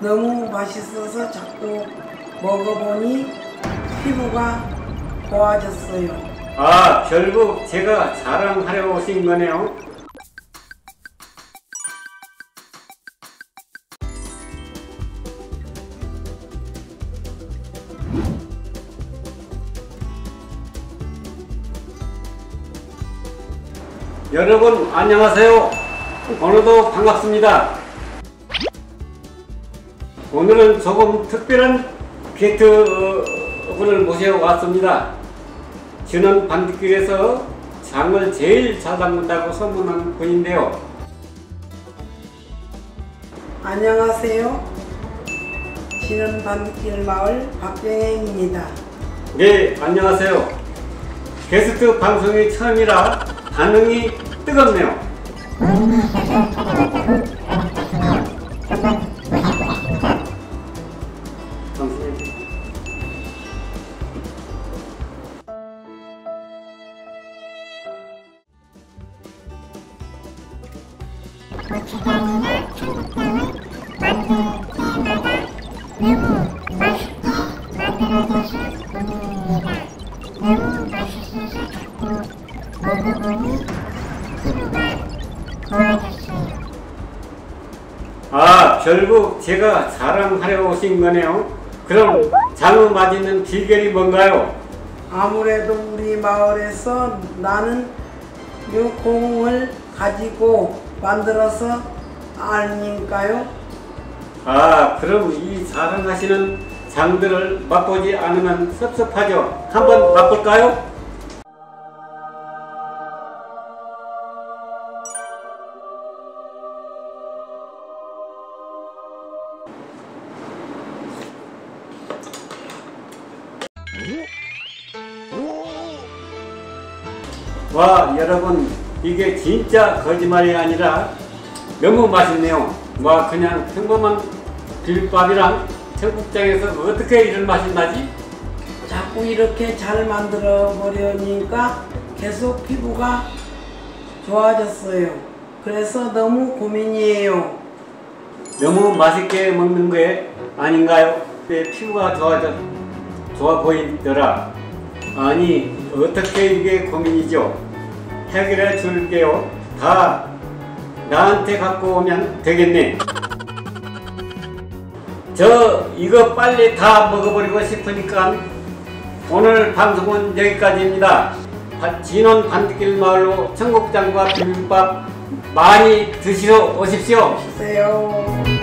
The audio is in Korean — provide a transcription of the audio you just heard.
너무 맛있어서 자꾸 먹어보니 피부가 좋아졌어요. 아, 결국 제가 자랑하려 오신 거네요. 여러분 안녕하세요. 오늘도 반갑습니다. 오늘은 조금 특별한 게스트분을 모셔왔습니다. 저는 반딧길에서 장을 제일 잘 담근다고 소문난 분인데요. 안녕하세요. 지는 반길 마을 박병혜입니다. 네, 안녕하세요. 게스트 방송이 처음이라 반응이 뜨겁네요. 당신이 고추장이나 청국장을 만들 때마다 너무 맛있게 만들어져서 국물입니다. 너무 맛있어서 자꾸 먹어보니 피부가 좋아졌어요. 아, 결국 제가 자랑하려 오신 거네요. 그럼 장어 맛있는 비결이 뭔가요? 아무래도 우리 마을에서 나는 요 공을 가지고 만들어서 아닐까요? 아, 그럼 이 자랑하시는 장들을 맛보지 않으면 섭섭하죠. 한번 맛볼까요? 와, 여러분, 이게 진짜 거짓말이 아니라 너무 맛있네요. 와, 그냥 평범한 비빔밥이랑 청국장에서 어떻게 이런 맛이 나지? 자꾸 이렇게 잘 만들어 버려니까 계속 피부가 좋아졌어요. 그래서 너무 고민이에요. 너무 맛있게 먹는 게 아닌가요? 내 피부가 좋아져 좋아 보이더라. 아니 어떻게 이게 고민이죠? 해결해 줄게요. 다 나한테 갖고 오면 되겠네. 저 이거 빨리 다 먹어버리고 싶으니까 오늘 방송은 여기까지입니다. 바- 진원 반길 마을로 청국장과 비빔밥 많이 드시러 오십시오. 주세요.